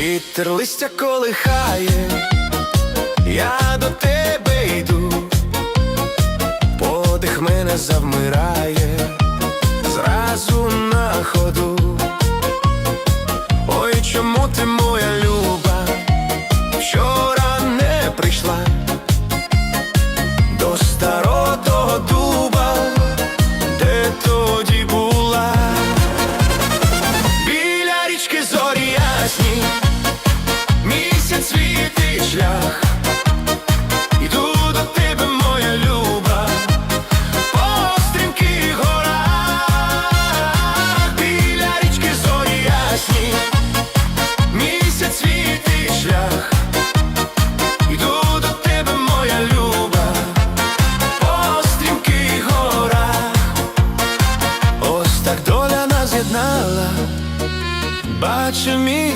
Вітер листя колихає, я до тебе йду, подих мене завмирає, зразу на ходу. Ой, чому ти моя люба? Що світ шлях, іду до тебе, моя люба, по стрімких біля річки зорі місяць світ шлях, іду до тебе, моя люба, по горах, ось так доля нас з'єднала, бачу місць.